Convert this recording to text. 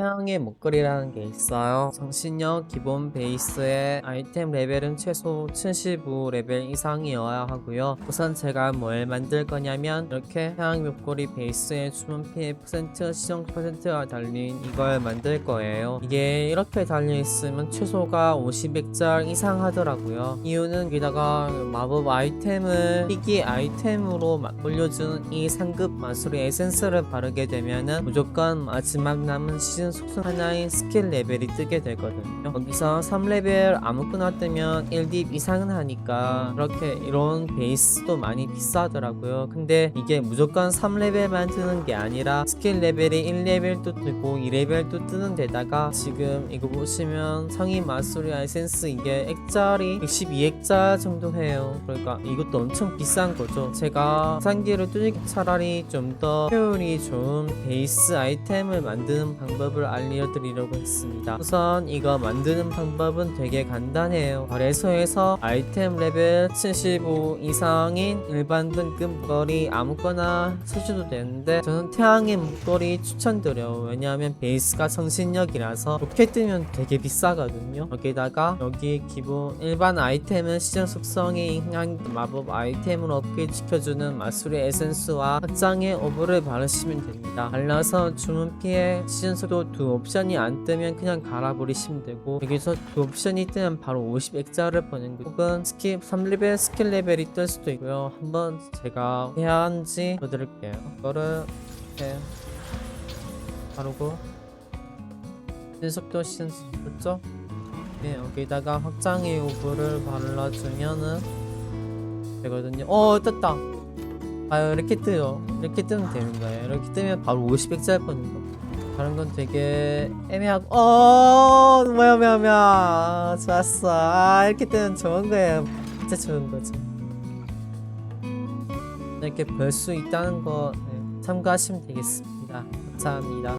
태양의 목걸이라는 게 있어요. 정신력 기본 베이스의 아이템 레벨은 최소 75 레벨 이상이어야 하고요. 우선 제가 뭘 만들 거냐면 이렇게 태양 목걸이 베이스에 주문 피해 퍼센트, 시정 퍼센트가 달린 이걸 만들 거예요. 이게 이렇게 달려 있으면 최소가 50액짤 이상 하더라고요. 이유는 여기다가 마법 아이템을 희귀 아이템으로 막 올려주는 이 상급 마술의 에센스를 바르게 되면은 무조건 마지막 남은 시즌 속성 하나인 스킬 레벨이 뜨게 되거든요. 여기서 3레벨 아무거나 뜨면 1딥 이상은 하니까 이렇게 이런 베이스도 많이 비싸더라고요. 근데 이게 무조건 3레벨만 뜨는 게 아니라 스킬 레벨이 1레벨도 뜨고 2레벨도 뜨는 데다가 지금 이거 보시면 성인 마술의 에센스 이게 액짜리 112액짜 정도 해요. 그러니까 이것도 엄청 비싼 거죠. 제가 상기를 뚫기 차라리 좀 더 효율이 좋은 베이스 아이템을 만드는 방법을 알려드리려고 했습니다. 우선 이거 만드는 방법은 되게 간단해요. 거래소에서 아이템 레벨 75 이상인 일반 등급 목걸이 아무거나 사셔도 되는데 저는 태양의 목걸이 추천드려요. 왜냐하면 베이스가 정신력이라서 로켓 뜨면 되게 비싸거든요. 여기다가 여기 기본 일반 아이템은 시정 속성이 인한 마법 아이템으로 업그레이드 시켜주는 마술의 에센스와 확장의 오브를 바르시면 됩니다. 발라서 주문 피해 시즌 속도 두 옵션이 안 뜨면 그냥 갈아버리시면 되고 여기서 두 옵션이 뜨면 바로 50액자를 버는 거 혹은 스킵 3레벨 스킬 레벨이 뜰 수도 있고요. 한번 제가 해야 하는지 보여드릴게요. 이거를 이렇게 바르고 속도 시즌 속도 네, 여기다가 확장의 오브를 발라주면은 되거든요. 어, 떴다. 아, 이렇게 뜨요. 이렇게 뜨면 되는 거예요. 이렇게 뜨면 바로 50백짜리 버는 거. 다 른 건 되게 애매하고, 어, 뭐야, 뭐야, 뭐야. 좋았어. 아, 이렇게 뜨면 좋은 거예요. 진짜 좋은 거죠. 이렇게 볼 수 있다는 거 네, 참고하시면 되겠습니다. 감사합니다.